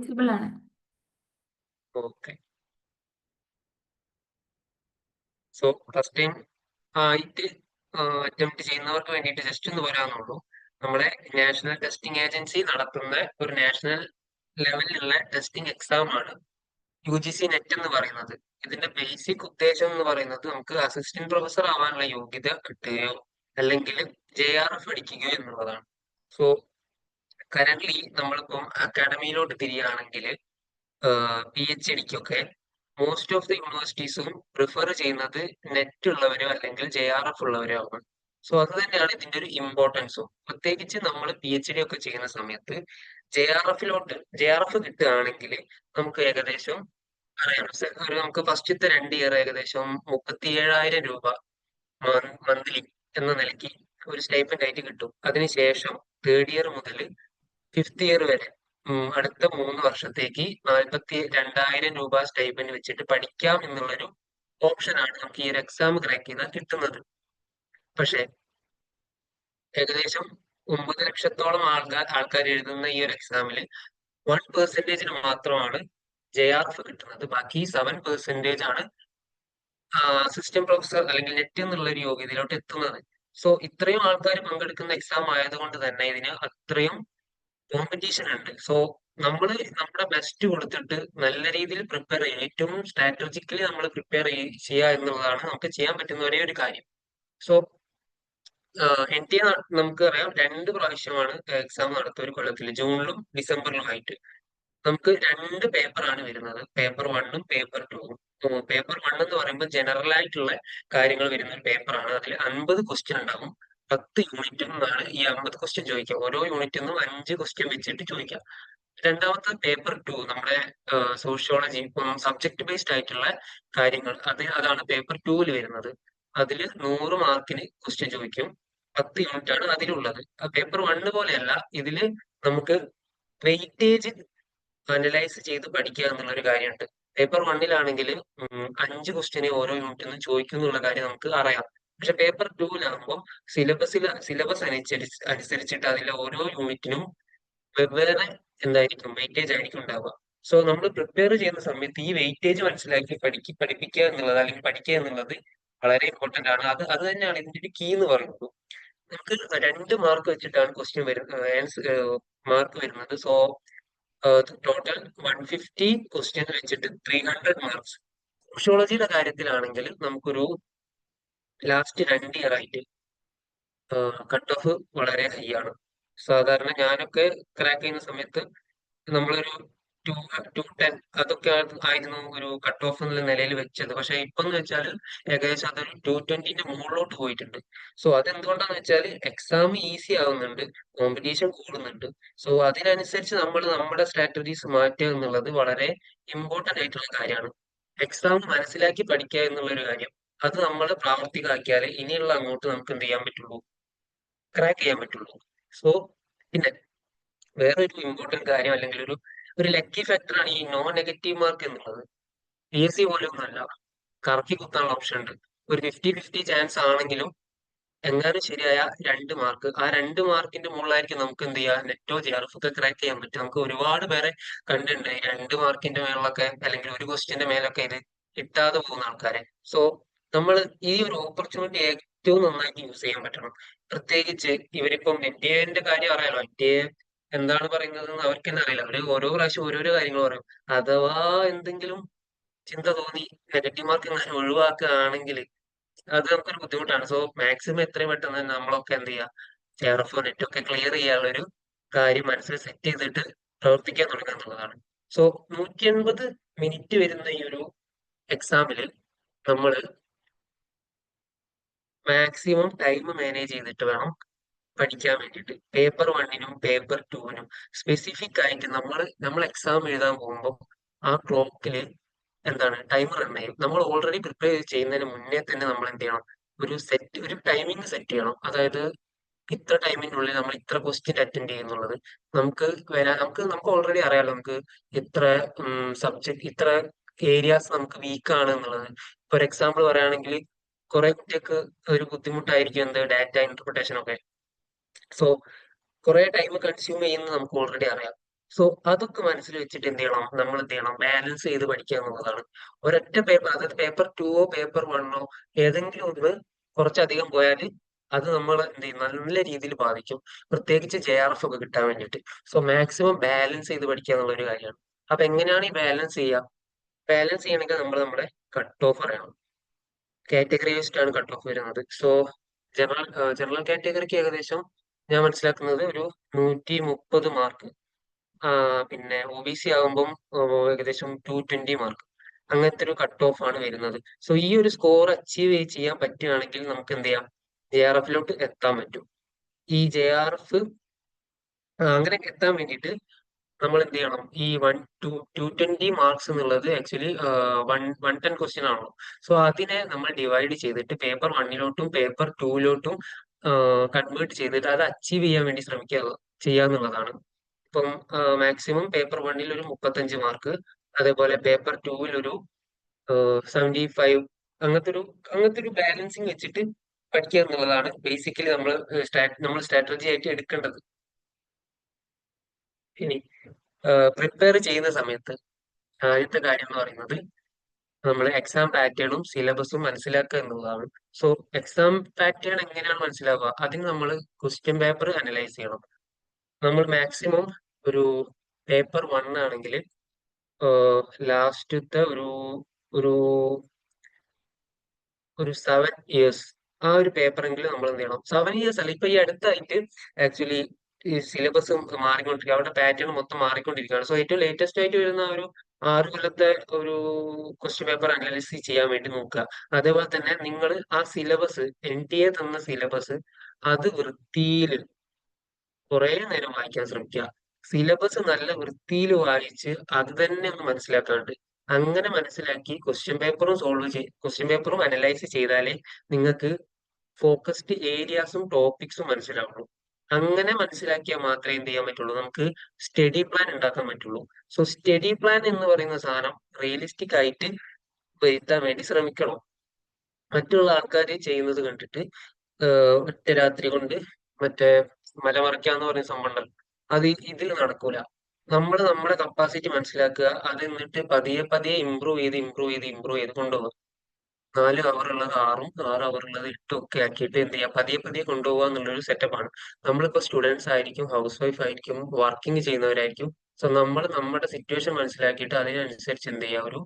Visible ആണ്. Okay so first time ആയിട്ട് attempt ചെയ്യുന്നവർക്ക് വേണ്ടിയിട്ട് ജസ്റ്റ് ഒന്ന് പറയാന്നുള്ളൂ നമ്മുടെ നാഷണൽ ടെസ്റ്റിംഗ് ഏജൻസി നടത്തുന്ന ഒരു നാഷണൽ ലെവലിലുള്ള ടെസ്റ്റിംഗ് എക്സാം ആണ് യു ജി സി നെറ്റ് എന്ന് പറയുന്നത്. ഇതിന്റെ ബേസിക് ഉദ്ദേശം എന്ന് പറയുന്നത് നമുക്ക് അസിസ്റ്റന്റ് പ്രൊഫസർ ആവാനുള്ള യോഗ്യത കിട്ടുകയോ അല്ലെങ്കിൽ ജെ ആർ എഫ് അടിക്കുകയോ എന്നുള്ളതാണ്. സോ കറന്റ്ലി നമ്മളിപ്പം അക്കാഡമിയിലോട്ട് തിരിയുകയാണെങ്കിൽ പി എച്ച് ഡിക്കൊക്കെ മോസ്റ്റ് ഓഫ് ദി യൂണിവേഴ്സിറ്റീസും പ്രിഫർ ചെയ്യുന്നത് നെറ്റ് ഉള്ളവരോ അല്ലെങ്കിൽ ജെ ആർ എഫ് ഉള്ളവരോ ആണ്. സോ അത് തന്നെയാണ് ഇതിന്റെ ഒരു ഇമ്പോർട്ടൻസും പ്രത്യേകിച്ച് നമ്മൾ പി എച്ച് ഡി ഒക്കെ ചെയ്യുന്ന സമയത്ത് ജെ ആർ എഫിലോട്ട് ജെ ആർ എഫ് കിട്ടുകയാണെങ്കിൽ നമുക്ക് ഏകദേശം അറിയാം. ഒരു നമുക്ക് ഫസ്റ്റത്തെ രണ്ട് ഇയർ ഏകദേശം മുപ്പത്തി ഏഴായിരം രൂപ മന്ത്ലി എന്ന നിലയ്ക്ക് ഒരു സ്റ്റൈപ്പൻഡ് ആയിട്ട് കിട്ടും. അതിനുശേഷം തേർഡ് ഇയർ മുതൽ ഫിഫ്ത് ഇയർ വരെ. അടുത്ത മൂന്ന് വർഷത്തേക്ക് നാൽപ്പത്തി രണ്ടായിരം രൂപ സ്റ്റൈപ്പൻ വെച്ചിട്ട് പഠിക്കാം എന്നുള്ളൊരു ഓപ്ഷനാണ് നമുക്ക് ഈ ഒരു എക്സാം ക്രാക്ക് ചെയ്താൽ കിട്ടുന്നത്. പക്ഷേ ഏകദേശം ഒമ്പത് ലക്ഷത്തോളം ആൾക്കാർ ആൾക്കാർ എഴുതുന്ന ഈ ഒരു എക്സാമിൽ വൺ പെർസെന്റേജിന് മാത്രമാണ് ജെ ആർ എഫ് കിട്ടുന്നത്. ബാക്കി സെവൻ പെർസെന്റേജ് ആണ് അസിസ്റ്റന്റ് പ്രൊഫസർ അല്ലെങ്കിൽ നെറ്റ് എന്നുള്ള ഒരു യോഗ്യതയിലോട്ട് എത്തുന്നത്. സോ ഇത്രയും ആൾക്കാർ പങ്കെടുക്കുന്ന എക്സാം ആയതുകൊണ്ട് തന്നെ ഇതിന് അത്രയും കോമ്പറ്റീഷൻ ഉണ്ട്. സോ നമ്മൾ നമ്മുടെ ബെസ്റ്റ് കൊടുത്തിട്ട് നല്ല രീതിയിൽ പ്രിപ്പയർ ചെയ്യുക. ഏറ്റവും സ്ട്രാറ്റജിക്കലി നമ്മൾ പ്രിപ്പയർ ചെയ്യുക എന്നുള്ളതാണ് നമുക്ക് ചെയ്യാൻ പറ്റുന്ന ഒരേ ഒരു കാര്യം. സോ എൻ ടി നമുക്ക് അറിയാം രണ്ട് പ്രാവശ്യമാണ് എക്സാം നടത്തുക ഒരു കൊല്ലത്തിൽ ജൂണിലും ഡിസംബറിലും ഡിസംബറിലുമായിട്ട് നമുക്ക് രണ്ട് പേപ്പറാണ് വരുന്നത്. പേപ്പർ വണ്ണും പേപ്പർ ടൂവും പേപ്പർ വൺ എന്ന് പറയുമ്പോൾ ജനറൽ ആയിട്ടുള്ള കാര്യങ്ങൾ വരുന്ന ഒരു പേപ്പറാണ് അതിൽ അൻപത് ക്വസ്റ്റ്യൻ ഉണ്ടാവും. പത്ത് യൂണിറ്റിൽ നിന്നാണ് ഈ അമ്പത് ക്വസ്റ്റ്യൻ ചോദിക്കുക. ഓരോ യൂണിറ്റിൽ നിന്നും അഞ്ച് ക്വസ്റ്റ്യൻ വെച്ചിട്ട് ചോദിക്കാം രണ്ടാമത്തെ പേപ്പർ ടു നമ്മുടെ സോഷ്യോളജി ഇപ്പം സബ്ജക്ട് ബേസ്ഡ് ആയിട്ടുള്ള കാര്യങ്ങൾ. അത് അതാണ് പേപ്പർ ടൂവിൽ വരുന്നത്. അതിൽ നൂറ് മാർക്കിന് ക്വസ്റ്റ്യൻ ചോദിക്കും. പത്ത് യൂണിറ്റ് ആണ് അതിലുള്ളത്. പേപ്പർ വണ്ണ് പോലെയല്ല ഇതിൽ നമുക്ക് വെയിറ്റേജ് അനലൈസ് ചെയ്ത് പഠിക്കുക എന്നുള്ള ഒരു കാര്യമുണ്ട് പേപ്പർ വണ്ണിലാണെങ്കിൽ അഞ്ച് ക്വസ്റ്റ്യനെ ഓരോ യൂണിറ്റിൽ നിന്ന് ചോദിക്കും എന്നുള്ള കാര്യം നമുക്ക് അറിയാം. പക്ഷെ പേപ്പർ ടൂലാകുമ്പോൾ സിലബസിൽ സിലബസ് അനുസരിച്ച് അനുസരിച്ചിട്ട് അതിലെ ഓരോ യൂണിറ്റിനും വെവ്വേറെ എന്തായിരിക്കും വെയിറ്റേജ് ആയിരിക്കും ഉണ്ടാവുക. സോ നമ്മൾ പ്രിപ്പയർ ചെയ്യുന്ന സമയത്ത് ഈ വെയിറ്റേജ് മനസ്സിലാക്കി പഠിക്കി പഠിപ്പിക്കുക എന്നുള്ളത് അല്ലെങ്കിൽ പഠിക്കുക എന്നുള്ളത് വളരെ ഇമ്പോർട്ടന്റ് ആണ്. അത് അത് തന്നെയാണ് ഇതിന്റെ ഒരു കീ എന്ന് പറയുന്നത്. നമുക്ക് രണ്ട് മാർക്ക് വെച്ചിട്ടാണ് ക്വസ്റ്റ്യൻ വരുന്നത് മാർക്ക് വരുന്നത്. So total one fifty question വെച്ചിട്ട് ത്രീ ഹൺഡ്രഡ് മാർക്സ് സോഷ്യോളജിയുടെ കാര്യത്തിലാണെങ്കിൽ നമുക്കൊരു ലാസ്റ്റ് രണ്ട് ഇയർ ആയിട്ട് കട്ട് ഓഫ് വളരെ ഹൈ ആണ്. സാധാരണ ഞാനൊക്കെ ക്രാക്ക് ചെയ്യുന്ന സമയത്ത് നമ്മളൊരു ടു ടു ടെൻ അതൊക്കെ ആയിരുന്നു ഒരു കട്ട് ഓഫ് എന്നുള്ള നിലയിൽ വെച്ചത്. പക്ഷെ ഇപ്പൊ എന്ന് വെച്ചാൽ ഏകദേശം അതൊരു ടു ട്വന്റിന്റെ മുകളിലോട്ട് പോയിട്ടുണ്ട്. സോ അതെന്തുകൊണ്ടാന്ന് വെച്ചാൽ എക്സാം ഈസി ആവുന്നുണ്ട് കോമ്പറ്റീഷൻ കൂടുന്നുണ്ട്. സോ അതിനനുസരിച്ച് നമ്മൾ നമ്മുടെ സ്ട്രാറ്റജീസ് മാറ്റുക എന്നുള്ളത് വളരെ ഇമ്പോർട്ടന്റ് ആയിട്ടുള്ള കാര്യമാണ്. എക്സാം മനസ്സിലാക്കി പഠിക്കുക എന്നുള്ള ഒരു കാര്യം. അത് നമ്മൾ പ്രാവർത്തികമാക്കിയാൽ ഇനിയുള്ള അങ്ങോട്ട് നമുക്ക് എന്ത് ചെയ്യാൻ പറ്റുള്ളൂ? ക്രാക്ക് ചെയ്യാൻ പറ്റുള്ളൂ. സോ പിന്നെ വേറെ ഒരു ഇമ്പോർട്ടന്റ് കാര്യം അല്ലെങ്കിൽ ഒരു ഒരു ലക്കി ഫാക്ടറാണ് ഈ നോൺ നെഗറ്റീവ് മാർക്ക് എന്നുള്ളത്. പി എസ് സി പോലും ഒന്നല്ല കറക്കി കുത്താനുള്ള ഓപ്ഷൻ ഉണ്ട്. ഒരു ഫിഫ്റ്റി ഫിഫ്റ്റി ചാൻസ് ആണെങ്കിലും എങ്ങാനും ശരിയായ രണ്ട് മാർക്ക് ആ രണ്ട് മാർക്കിന്റെ മുകളിലായിരിക്കും നമുക്ക് എന്ത് ചെയ്യാം? നെറ്റോ ജി ആർഫ് ഒക്കെ ക്രാക്ക് ചെയ്യാൻ പറ്റും നമുക്ക് ഒരുപാട് പേരെ കണ്ടിട്ടുണ്ട്. രണ്ട് മാർക്കിന്റെ മേളിലൊക്കെ അല്ലെങ്കിൽ ഒരു ക്വസ്റ്റിന്റെ മേലൊക്കെ ഇത് കിട്ടാതെ പോകുന്ന ആൾക്കാരെ. സോ നമ്മൾ ഈ ഒരു ഓപ്പർച്യൂണിറ്റി ഏറ്റവും നന്നായിട്ട് യൂസ് ചെയ്യാൻ പറ്റണം. പ്രത്യേകിച്ച് ഇവരിപ്പം എൻ ഡി എന്റെ കാര്യം അറിയാലോ? എൻ ഡി എ എന്താണ് പറയുന്നത് അവർക്ക് തന്നെ അറിയില്ല. അവർ ഓരോ പ്രാവശ്യം ഓരോരോ കാര്യങ്ങൾ പറയും. അഥവാ എന്തെങ്കിലും ചിന്ത തോന്നി നെഗറ്റീവ് മാർക്ക് എങ്ങനെ ഒഴിവാക്കുകയാണെങ്കിൽ അത് നമുക്കൊരു ബുദ്ധിമുട്ടാണ്. സോ മാക്സിമം എത്രയും പെട്ടെന്ന് നമ്മളൊക്കെ എന്ത് ചെയ്യുക ചെയർഫോ നെറ്റൊക്കെ ക്ലിയർ ചെയ്യാനുള്ള ഒരു കാര്യം മനസ്സിൽ സെറ്റ് ചെയ്തിട്ട് പ്രവർത്തിക്കാൻ തുടങ്ങുക എന്നുള്ളതാണ്. സോ നൂറ്റി എൺപത് മിനിറ്റ് വരുന്ന ഈ ഒരു എക്സാമിൽ നമ്മൾ മാക്സിമം ടൈം മാനേജ് ചെയ്തിട്ട് വേണം പഠിക്കാൻ വേണ്ടിയിട്ട്. പേപ്പർ വണ്ണിനും പേപ്പർ ടുവിനും സ്പെസിഫിക് ആയിട്ട് നമ്മൾ നമ്മൾ എക്സാം എഴുതാൻ പോകുമ്പോൾ ആ ക്ലോക്കിൽ എന്താണ് ടൈമർ റൺ ചെയ്യും. നമ്മൾ ഓൾറെഡി പ്രിപ്പയർ ചെയ്യുന്നതിന് മുന്നേ തന്നെ നമ്മൾ എന്ത് ചെയ്യണം? ഒരു സെറ്റ് ഒരു ടൈമിംഗ് സെറ്റ് ചെയ്യണം. അതായത് ഇത്ര ടൈമിനുള്ളിൽ നമ്മൾ ഇത്ര ക്വസ്റ്റ്യൻ അറ്റൻഡ് ചെയ്യുന്നുള്ളത് നമുക്ക് വരാൻ നമുക്ക് നമുക്ക് ഓൾറെഡി അറിയാലോ നമുക്ക് ഇത്ര സബ്ജക്ട് ഇത്ര ഏരിയാസ് നമുക്ക് വീക്ക് ആണ് എന്നുള്ളത്. ഫോർ എക്സാമ്പിൾ പറയുകയാണെങ്കിൽ കുറെ കുട്ടികൾക്ക് ഒരു ബുദ്ധിമുട്ടായിരിക്കും എന്ത് ഡാറ്റ ഇന്റർപ്രിട്ടേഷൻ ഒക്കെ. സോ കുറെ ടൈം കൺസ്യൂം ചെയ്യുന്നത് നമുക്ക് ഓൾറെഡി അറിയാം. സോ അതൊക്കെ മനസ്സിൽ വെച്ചിട്ട് എന്ത് ചെയ്യണം? നമ്മൾ എന്ത് ചെയ്യണം? ബാലൻസ് ചെയ്ത് പഠിക്കുക എന്നുള്ളതാണ്. ഒരൊറ്റ പേപ്പർ അതായത് പേപ്പർ ടുവോ പേപ്പർ വണ്ണോ ഏതെങ്കിലും ഒന്ന് കുറച്ചധികം പോയാൽ അത് നമ്മൾ എന്ത് ചെയ്യും? നല്ല രീതിയിൽ ബാധിക്കും. പ്രത്യേകിച്ച് ജെ ആർ എഫ് ഒക്കെ കിട്ടാൻ വേണ്ടിയിട്ട്. സോ മാക്സിമം ബാലൻസ് ചെയ്ത് പഠിക്കുക എന്നുള്ള ഒരു കാര്യമാണ്. അപ്പൊ എങ്ങനെയാണ് ഈ ബാലൻസ് ചെയ്യുക? ബാലൻസ് ചെയ്യണമെങ്കിൽ നമ്മൾ നമ്മുടെ കട്ട് ഓഫ് അറിയണം. കാറ്റഗറി ആണ് കട്ട് ഓഫ് വരുന്നത്. സോ ജനറൽ ജനറൽ കാറ്റഗറിക്ക് ഏകദേശം ഞാൻ മനസ്സിലാക്കുന്നത് ഒരു നൂറ്റി മുപ്പത് മാർക്ക് പിന്നെ ഒ ബി സി ആകുമ്പം ഏകദേശം ടു ട്വന്റി മാർക്ക് അങ്ങനത്തെ ഒരു കട്ട് ഓഫ് ആണ് വരുന്നത്. സോ ഈ ഒരു സ്കോർ അച്ചീവ് ചെയ്യാൻ പറ്റുകയാണെങ്കിൽ നമുക്ക് എന്ത് ചെയ്യാം? ജെ ആർ എഫിലോട്ട് എത്താൻ പറ്റും. ഈ ജെ ആർ എഫ് അങ്ങനെ എത്താൻ വേണ്ടിയിട്ട് നമ്മൾ എന്ത് ചെയ്യണം ഈ one two two twenty marks എന്നുള്ളത് actually one one ten question ആണല്ലോ. സോ അതിനെ നമ്മൾ ഡിവൈഡ് ചെയ്തിട്ട് പേപ്പർ വണ്ണിലോട്ടും പേപ്പർ ടൂവിലോട്ടും കൺവേർട്ട് ചെയ്തിട്ട് അത് അച്ചീവ് ചെയ്യാൻ വേണ്ടി ശ്രമിക്കുക ചെയ്യാന്നുള്ളതാണ് ഇപ്പം മാക്സിമം പേപ്പർ വണ്ണിൽ ഒരു മുപ്പത്തഞ്ച് മാർക്ക് അതേപോലെ പേപ്പർ ടൂവിൽ ഒരു സെവന്റി ഫൈവ് അങ്ങനത്തെ ഒരു അങ്ങനത്തെ ഒരു ബാലൻസിങ് വെച്ചിട്ട് പഠിക്കുക എന്നുള്ളതാണ് ബേസിക്കലി നമ്മൾ നമ്മൾ സ്ട്രാറ്റജി ആയിട്ട് എടുക്കേണ്ടത്. ഇനി പ്രിപ്പയർ ചെയ്യുന്ന സമയത്ത് ആദ്യത്തെ കാര്യം എന്ന് പറയുന്നത് നമ്മൾ എക്സാം പാറ്റേണും സിലബസും മനസ്സിലാക്കുക എന്നുള്ളതാണ്. സോ എക്സാം പാറ്റേൺ എങ്ങനെയാണ് മനസ്സിലാവുക അതിന് നമ്മൾ ക്വസ്റ്റ്യൻ പേപ്പർ അനലൈസ് ചെയ്യണം. നമ്മൾ മാക്സിമം ഒരു പേപ്പർ വൺ ആണെങ്കിൽ ലാസ്റ്റത്തെ ഒരു ഒരു ഒരു സെവൻ ഇയേഴ്സ് ആ ഒരു പേപ്പറെങ്കിലും നമ്മൾ എന്ത് ചെയ്യണം? സെവൻ ഇയേഴ്സ് അല്ല ഇപ്പൊ ഈ അടുത്തായിട്ട് ആക്ച്വലി സിലബസ് മാറിക്കൊണ്ടിരിക്കുക അവരുടെ പാറ്റേൺ മൊത്തം മാറിക്കൊണ്ടിരിക്കുകയാണ്. സോ ഏറ്റവും ലേറ്റസ്റ്റ് ആയിട്ട് വരുന്ന ഒരു ആറ് കൊല്ലത്തെ ഒരു ക്വസ്റ്റ്യൻ പേപ്പർ അനാലിസിസ് ചെയ്യാൻ വേണ്ടി നോക്കുക. അതേപോലെ തന്നെ നിങ്ങൾ ആ സിലബസ് എൻ ടി എ തന്ന സിലബസ് അത് വൃത്തിയിൽ കുറെ നേരം വായിക്കാൻ ശ്രമിക്കുക. സിലബസ് നല്ല വൃത്തിയിൽ വായിച്ച് അത് തന്നെ ഒന്ന് മനസ്സിലാക്കാണ്ട് അങ്ങനെ മനസ്സിലാക്കി ക്വസ്റ്റ്യൻ പേപ്പറും സോൾവ് ചെയ്ത് ക്വസ്റ്റ്യൻ പേപ്പറും അനലൈസ് ചെയ്താലേ നിങ്ങൾക്ക് ഫോക്കസ്ഡ് ഏരിയാസും ടോപ്പിക്സും മനസ്സിലാവുള്ളൂ. അങ്ങനെ മനസ്സിലാക്കിയാൽ മാത്രമേ എന്ത് ചെയ്യാൻ പറ്റുള്ളൂ? നമുക്ക് സ്റ്റഡി പ്ലാൻ ഉണ്ടാക്കാൻ പറ്റുള്ളൂ. സോ സ്റ്റഡി പ്ലാൻ എന്ന് പറയുന്ന സാധനം റിയലിസ്റ്റിക് ആയിട്ട് വരുത്താൻ വേണ്ടി ശ്രമിക്കണം. മറ്റുള്ള ആൾക്കാർ ചെയ്യുന്നത് കണ്ടിട്ട് ഒറ്റ രാത്രി കൊണ്ട് മറ്റേ മലമറിക്കാന്ന് പറയുന്ന സംഭവം അത് ഇതിൽ നടക്കൂല. നമ്മൾ നമ്മുടെ കപ്പാസിറ്റി മനസ്സിലാക്കുക അത് എന്നിട്ട് പതിയെ പതിയെ ഇമ്പ്രൂവ് ചെയ്ത് ഇമ്പ്രൂവ് ചെയ്ത് ഇമ്പ്രൂവ് ചെയ്ത് കൊണ്ടുപോകും. നാല് അവർ ഉള്ളത് ആറും ആറ് അവർ ഉള്ളത് എട്ടും ഒക്കെ ആക്കിയിട്ട് എന്ത് ചെയ്യാം? പതിയെ പതിയെ കൊണ്ടുപോകുക എന്നുള്ളൊരു സെറ്റപ്പാണ് നമ്മളിപ്പോ സ്റ്റുഡൻസ് ആയിരിക്കും ഹൗസ് വൈഫ് ആയിരിക്കും വർക്കിംഗ് ചെയ്യുന്നവരായിരിക്കും. സോ നമ്മൾ നമ്മുടെ സിറ്റുവേഷൻ മനസ്സിലാക്കിയിട്ട് അതിനനുസരിച്ച് എന്ത് ചെയ്യുക ഒരു